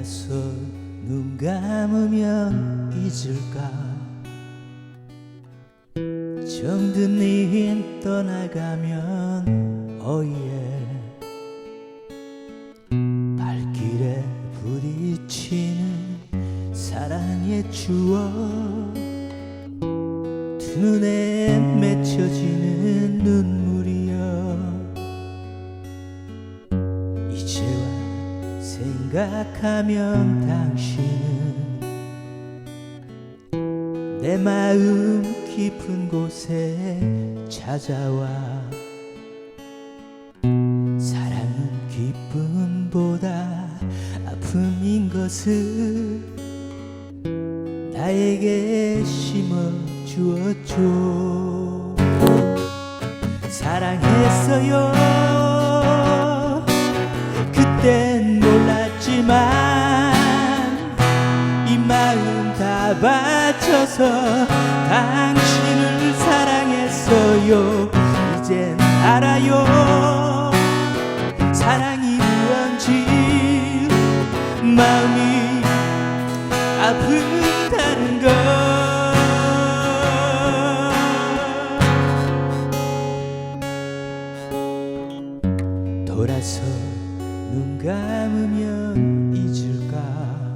가서 눈 감으면 잊을까? 정든 님 떠나가면 어예 발길에 부딪히는 사랑의 추억. 두 눈에 생각하면 당신은 내 마음 깊은 곳에 찾아와. 사랑은 기쁨보다 아픔인 것을 나에게 심어 주었죠. 사랑했어요 다 바쳐서 당신을 사랑했어요. 이젠 알아요. 사랑이 무언지 마음이 아프다는 걸 돌아서 눈 감으면 잊을까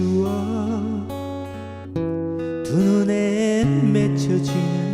추억 두 눈에 맺혀지는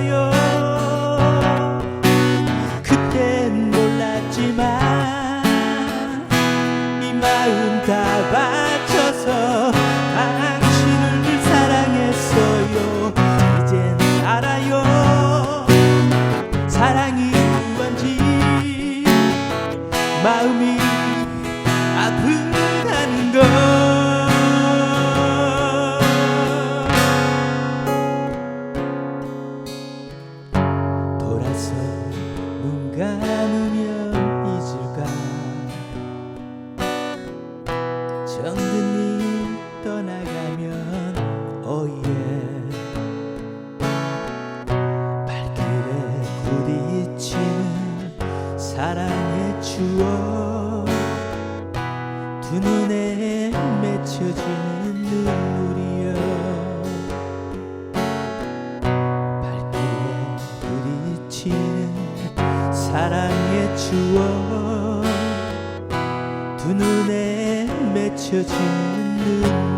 사랑했어요. 그땐 몰랐지만 이 마음 다 바쳐서 당신을 사랑했어요. 이젠 알아요. 사랑이 뭔지. 마음이 아프다는 걸 감으면 잊을까? 정든님 떠나가면 어예 발길에 부딪히는 사랑의 추억 두 눈에 맺혀지는 사랑의 추억 두 눈에 맺혀지는 눈